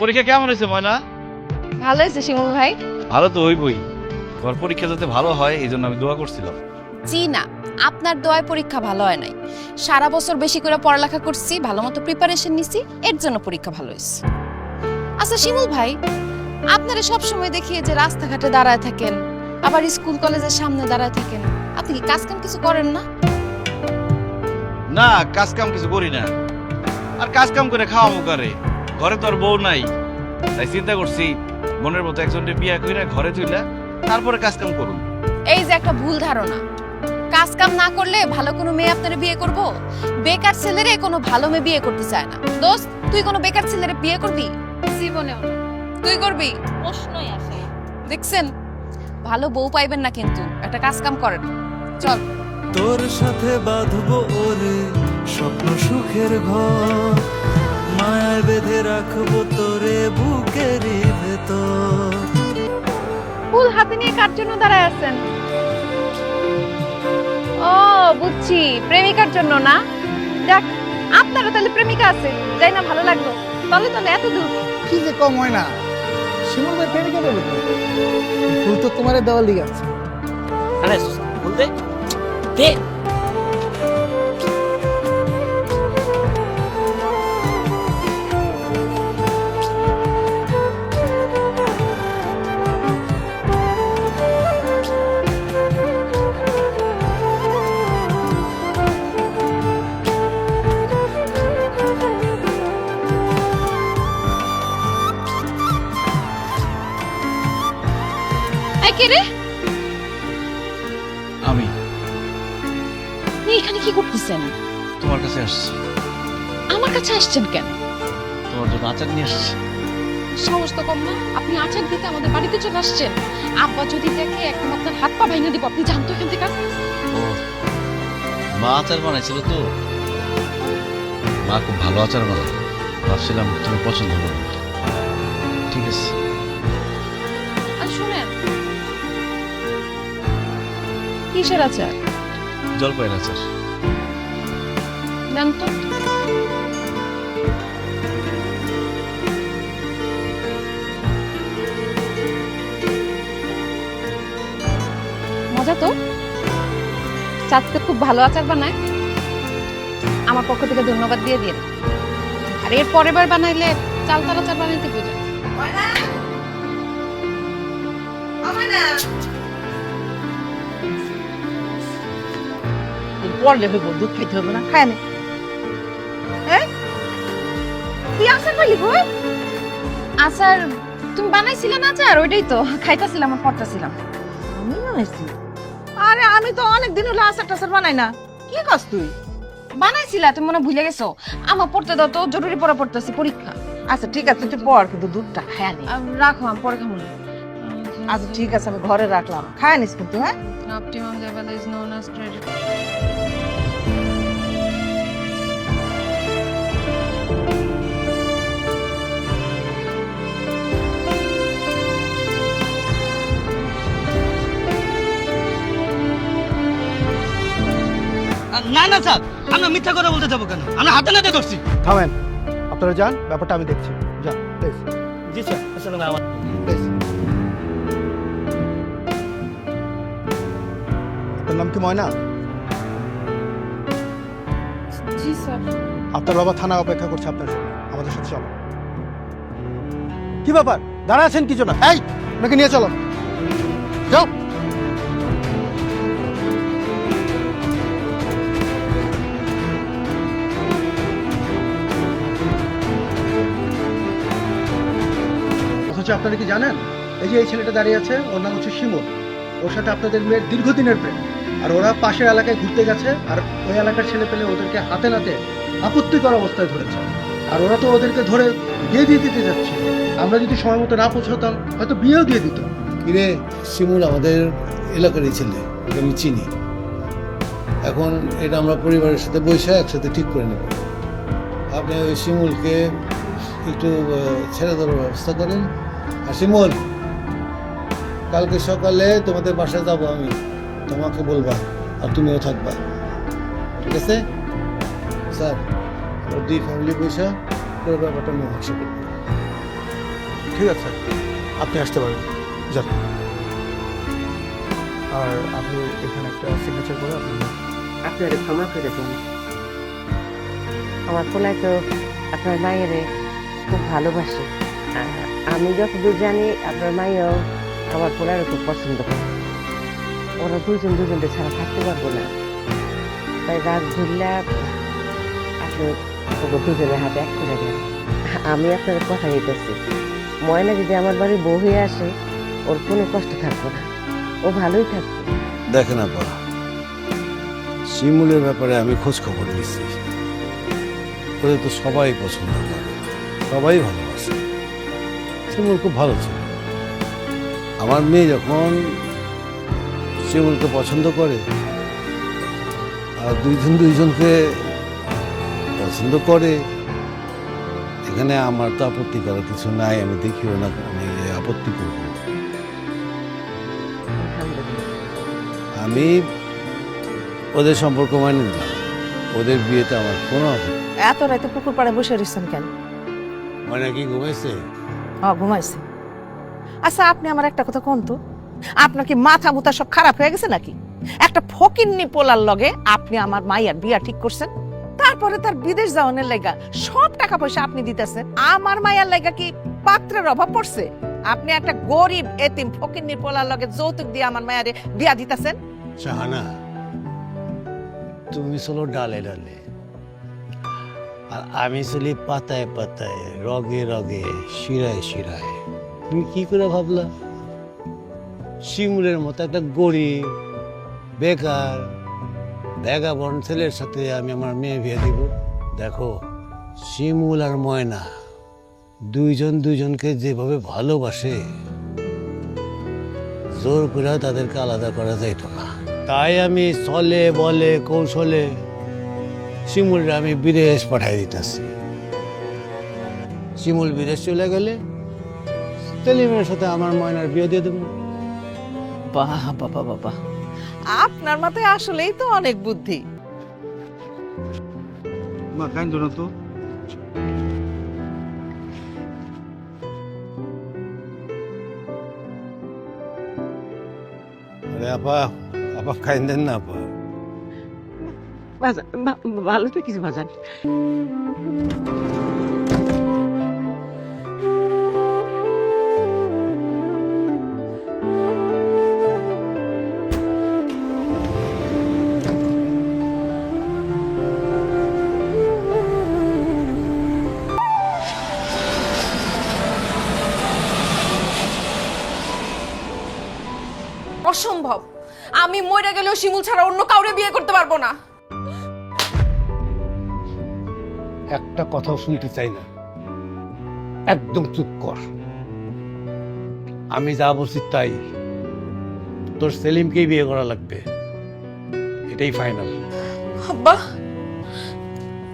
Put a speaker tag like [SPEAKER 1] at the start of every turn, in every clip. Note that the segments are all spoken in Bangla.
[SPEAKER 1] পরীক্ষা কেমন হয়েছে ময়না?
[SPEAKER 2] ভালো হয়েছে শিমুল ভাই।
[SPEAKER 1] ভালো তো হইবই। তোমার পরীক্ষা যাতে ভালো হয় এই জন্য আমি দোয়া করছিলাম।
[SPEAKER 2] জি না আপনার দোয়ায় পরীক্ষা ভালো হয় নাই। সারা বছর বেশি করে পড়ালেখা করছি ভালো মতো প্রিপারেশন নিছি এর জন্য পরীক্ষা ভালো হয়েছে। আচ্ছা শিমুল ভাই আপনারা সব সময় দেখি যে রাস্তাঘাটে দাঁড়ায় থাকেন আবার স্কুল কলেজের সামনে দাঁড়ায় থাকেন। আপনি কি কাজ কাম কিছু করেন না?
[SPEAKER 1] না কাজ কাম কিছু করি না। আর কাজ কাম করে খাওয়া মুখারে ঘরে তো আর বউ নাই। তাই চিন্তা করছি মনের মতো একজনকে বিয়া কইরা ঘরে তুইলা তারপরে কাজ কাম করুন।
[SPEAKER 2] এই যে একটা ভুল ধারণা। কাজ কাম না করলে ভালো কোনো মেয়ে আপনারা বিয়ে করব? বেকার ছেলেরে কোনো ভালো মেয়ে বিয়ে করতে চায় না। দোস্ত তুই কোনো বেকার ছেলেরে বিয়ে করবি? জীবনেও না। তুই করবি?
[SPEAKER 3] প্রশ্নই আসে
[SPEAKER 2] দেখছেন? ভালো বউ পাইবেন না কিন্তু একটা কাজ কাম করেন। চল।
[SPEAKER 4] তোর সাথে বাঁধবো ওরে স্বপ্ন সুখের ঘর। মায়ায় বেঁধে রাখব তোরে বুকেরই ভেতর।
[SPEAKER 2] ফুল হাতে নিয়ে কার জন্য দাঁড়ায় আছেন? ও বুঝছি প্রেমিকার জন্য না? যাক আপনারও তাহলে প্রেমিকা আছে যাই না ভালো লাগল। তাহলে তাহলে এত দূর।
[SPEAKER 5] কি যে কম হয় না? শিমুল ভাই প্রেমিকা তো। ফুল তো তোমার দেওয়ার লিগে আছে।
[SPEAKER 3] আরে বলতে দে।
[SPEAKER 2] এই কে রে?
[SPEAKER 1] আমি।
[SPEAKER 2] আপনি এখানে কি করতেছেন?
[SPEAKER 1] তোমার কাছে আসছি।
[SPEAKER 2] আমার কাছে আসছেন কেন?
[SPEAKER 1] তোমার জন্য আচার নিয়ে আসছি
[SPEAKER 2] সাহস তো কম না আপনি আচার দিতে আমাদের বাড়িতে চলে আসছেন। আব্বা যদি দেখে একদম আপনার হাত পা ভেঙে দিব আপনি জানতো এখান থেকে?
[SPEAKER 1] ও মা আচার বানাইছিল তো। মা খুব ভালো আচার বানায়। ভাবছিলাম তুমি পছন্দ করবে
[SPEAKER 2] কিসের আচার?
[SPEAKER 1] জলপাইয়ের আচার।
[SPEAKER 2] দেন তো। মজা তো। চাচকে খুব ভালো আচার বানায়। আমার পক্ষ থেকে ধন্যবাদ দিয়ে দিন আর এর পরের বার বানাইলে চাল চালতার আচার বানাইতে বুঝে
[SPEAKER 5] পড়লে হইব দুধ খাইতে হবে না খায় না।
[SPEAKER 2] তুই আচার পাইলি গো? আচার তুমি বানাইছিলে না আচার? ওইটাই তো খাইতাছিলাম আর পড়তাছিলাম
[SPEAKER 5] আমি বানাইছি? আরে আমি তো অনেক দিন হলো আচার টাচার বানাই না। কি কাজ তুই?
[SPEAKER 2] বানাইছিলা তুমি মনে ভুলে গেছো? আমার পড়তে দাও তো জরুরি পড়া পড়তেছি পরীক্ষা।
[SPEAKER 5] আচ্ছা ঠিক আছে তুই পড় কিন্তু দুধটা খায় নি।
[SPEAKER 2] রাখো আমি পরে খাব
[SPEAKER 5] আচ্ছা ঠিক আছে আমি ঘরে রাখলাম। খায় নিস কিন্তু হ্যাঁ?
[SPEAKER 2] Optimum level is known as credit.
[SPEAKER 6] না না স্যার। আমরা মিথ্যা কথা বলতে যাব কেন? আমরা হাতে নাতে ধরছি।
[SPEAKER 7] থামেন। আপনারা যান ব্যাপারটা আমি দেখছি। যান প্লিজ
[SPEAKER 6] জি স্যার। আসলে না আমার
[SPEAKER 7] প্লিজ আপনার নাম কি ময়না?
[SPEAKER 2] জি স্যার।
[SPEAKER 7] আপনার বাবা থানা অপেক্ষা করছে আপনার জন্য। আমাদের সাথে চলো। কি ব্যাপার? দাঁড়া আছেন কি জন্য? এই ওনাকে নিয়ে চলো। অথচ আপনারা কি জানেন? এই যে এই ছেলেটা দাঁড়িয়ে আছে, ওর নাম হচ্ছে শিমুল। ওর সাথে আপনাদের মেয়ের দীর্ঘদিনের প্রেম। আর ওরা পাশের এলাকায় ঘুরতে গেছে, আর ওই এলাকার ছেলে পেলে ওদেরকে হাতে নাতে আপত্তিকর অবস্থায় ধরেছে। আর ওরা তো ওদেরকে ধরে বিয়ে দিয়ে দিতে যাচ্ছে। আমরা যদি সময় মতো না পৌঁছাতাম, হয়তো বিয়েও দিয়ে দিত
[SPEAKER 8] কিরে, শিমুল, আমাদের এলাকারই ছেলে, ওকে আমি চিনি। এখন এটা আমরা পরিবারের সাথে বসে একসাথে ঠিক করে নেব। আপনি ওই শিমুলকে একটু ছেড়ে দেওয়ার ব্যবস্থা করেন। শিমুল কালকে সকালে তোমাদের বাসায় যাব আমি। তোমাকে বলবা আর তুমিও থাকবা। ঠিক আছে? স্যার ওর দুই ফ্যামিলি পয়সা পুরো ব্যাপারটা মীমাংসা করব।
[SPEAKER 5] ঠিক আছে আপনি আসতে পারেন। যান। আর আপনি এখানে একটা সিগনেচার করে আপনি
[SPEAKER 9] আপনার ক্ষমা করে দিন। আমার পোলায় তো আপনার মায়ের খুব ভালোবাসে। আমি যতদূর জানি, আপনার মাইও আমার পোলারও খুব পছন্দ। করে ওরা দুজন দুজনকে ছাড়া থাকতে পারব না। তাই রাত ধরলে আপনি দুজনের হাতে এক করে দেন। আমি আপনার কথা দিতেছি ময়না যদি আমার বাড়ি বউ হয়ে আসে, ওর কোনো কষ্ট থাকবে না। ও ভালোই থাকবে।
[SPEAKER 8] দেখেন আপা, শিমুলের ব্যাপারে আমি খোঁজ খবর নিচ্ছি। ওদের তো সবাই পছন্দ করে। সবাই ভালোবাসে। শিমুল খুব ভালো ছিল। আমার মেয়ে যখন শিমুলকে পছন্দ করে আর দুইজন দুইজনকে পছন্দ করে এখানে আমার তো আপত্তি করার কিছু নাই আমি দেখিও না আমি আপত্তি করব। আমি ওদের সম্পর্ক মানি নিলাম ওদের বিয়েতে আমার কোনো আপত্তি
[SPEAKER 10] এত রাতে পুকুর পাড়ে বসে রয়েছেন কেন?
[SPEAKER 8] মানে কি ঘুমাইছে?
[SPEAKER 10] ও ঘুমাইছে আচ্ছা আপনি আমার একটা কথা কোন তো? আপনার কি মাথা মুথা সব খারাপ হয়ে গেছে নাকি? একটা ফকিন্নি পোলার লগে আপনি আমার মাইয়ার বিয়া ঠিক করছেন। তারপরে তার বিদেশ যাওয়ানের লাইগা সব টাকা পয়সা আপনি দিতেছেন। আমার মাইয়ার লাইগা কি পাত্রের অভাব পড়ছে? আপনি একটা গরিব, এতিম ফকিন্নির পোলার লগে যৌতুক দিয়ে আমার মায়ারে বিয়া দিতেছেন?
[SPEAKER 8] শাহানা, তুমি চলো ডালে ডালে। আর আমি চলি পাতায় পাতায়, রগে রগে, শিরায় শিরায়। তুমি কি করে ভাবলা? শিমুলের মতো একটা গরিব, বেকার ব্যাগাবন ছেলের সাথে আমি আমার মেয়ে বিয়ে দিব। দেখো, শিমুল আর ময়না দুইজন দুইজনকে যেভাবে ভালোবাসে, জোর করে তাদেরকে আলাদা করা যাইত না। তাই আমি চলে বলে কৌশলে শিমুলরা আমি বিদেশ পাঠাই দিতেছি। শিমুল বিদেশ চলে গেলে সেলিমের সাথে আমার ময়নার বিয়ে দিয়ে দেবো।
[SPEAKER 10] বাহ বাবা বাবা আপনার মাথায় আসলেই তো অনেক বুদ্ধি।
[SPEAKER 7] মা কাইন্দ না তো।
[SPEAKER 8] আরে আপা আপা খাইন দেন না আপা।
[SPEAKER 9] ভালো তো কিছু বাজান
[SPEAKER 2] অসম্ভব। আমি মরে গেলেও শিমুল ছাড়া অন্য কাউরে বিয়ে করতে পারব না।
[SPEAKER 8] একটা কথাও শুনতে চাই না। একদম চুপ কর। আমি যা বলছি তাই। তোর সেলিমকেই বিয়ে করা লাগবে। এটাই ফাইনাল
[SPEAKER 2] আব্বা,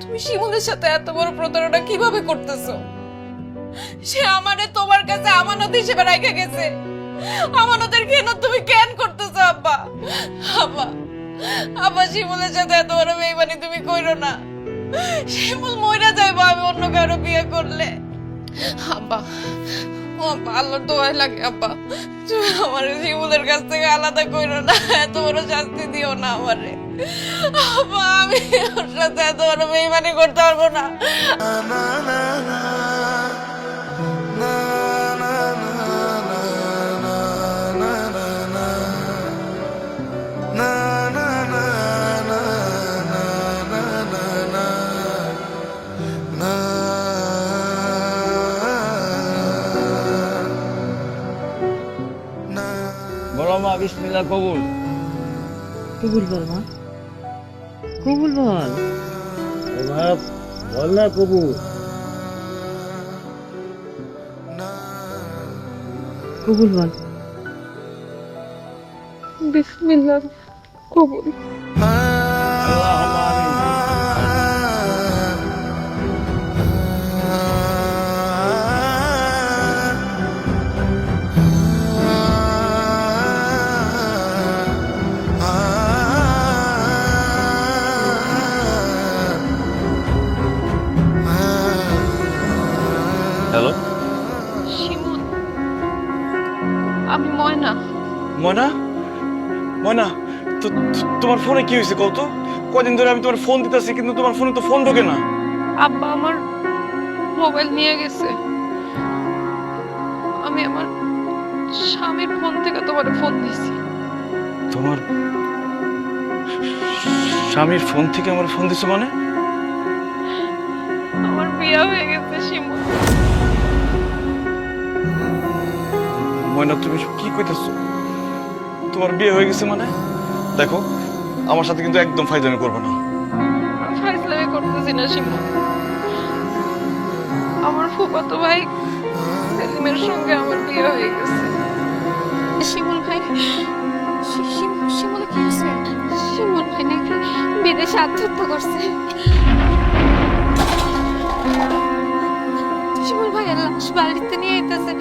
[SPEAKER 2] তুমি শিমুলের সাথে এত বড় প্রতারণা কীভাবে করতেছো? সে আমারে তোমার কাছে আমানত হিসেবে রেখে গেছে। আমানতের কেন তুমি কেন করতেছো, আব্বা? আব্বা আব্বা, শিমুলের সাথে এত বড় বেইমানি তুমি কইরো না। শিমুল মইরা যাইব, আমি অন্য কারও বিয়ে করলে। আব্বা, ও আব্বা, আল্লাহর দোয়াই লাগে, আব্বা। তুমি আমার শিমুলের কাছ থেকে আলাদা কইরো না, এত বড় শাস্তি দিও না আমারে। আমি ওর সাথে এত বড় বেইমানি করতে পারব না।
[SPEAKER 1] কবুল?
[SPEAKER 9] কবুল বল মা। কবুল বল।
[SPEAKER 8] বল না কবুল।
[SPEAKER 9] কবুল বল। বিসমিল্লাহ কবুল।
[SPEAKER 2] ময়না।
[SPEAKER 11] ময়না? ময়না তো তোমার ফোনে কি হয়েছে কত কদিন ধরে আমি তোমার ফোন দিতেছি কিন্তু তোমার ফোনে তো ফোন ঢোকে না।
[SPEAKER 2] আব্বা আমার মোবাইল নিয়ে গেছে। আমি আমার স্বামীর ফোন থেকে তোমার ফোন দিছি।
[SPEAKER 11] তোমার স্বামীর ফোন থেকে আমার ফোন দিছো মানে?
[SPEAKER 2] আমার বিয়ে হয়ে গেছে শিমুল
[SPEAKER 11] ময়না তুমি কি কইতেছো? তোমার বিয়ে হয়ে গেছে মানে? দেখো আমার সাথে কিন্তু একদম ফাইজলামি করবে না।
[SPEAKER 2] ফাইজলামি করতেছি না শিমুল আমার ফুফাতো ভাই সেলিমের সঙ্গে আমার বিয়ে হয়ে গেছে। শিমুল ভাই শিমুল কি হয়েছে? শিমুল ভাই নাকি বিদেশে আত্মহত্যা করছে। শিমুল লাশ বাড়িতে নিয়ে আইতেছে।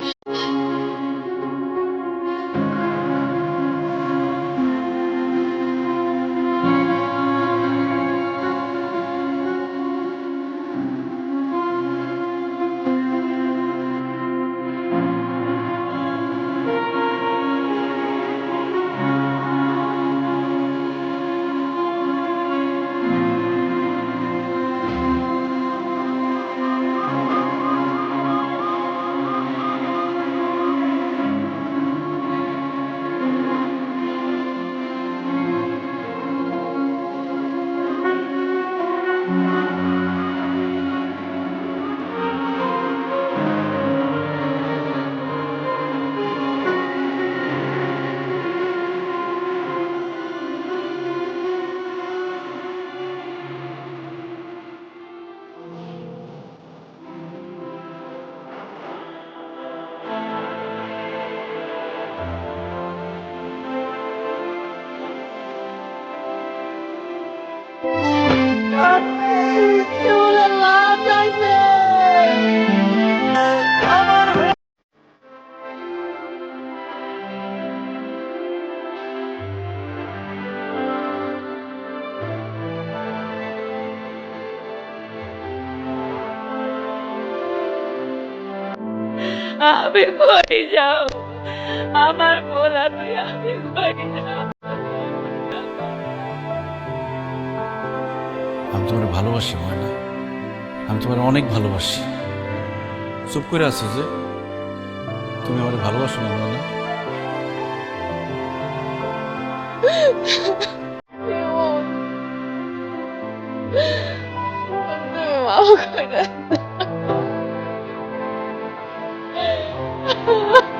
[SPEAKER 3] আমি কই যাও। আমার বলা তুই আমি কই যাও।
[SPEAKER 1] আমি তোমার ভালোবাসি ময়না। আমি তোমার অনেক ভালোবাসি। চুপ করে আছো যে? তুমি আমার ভালোবাসো না ময়না।
[SPEAKER 2] মাফ করে Oh.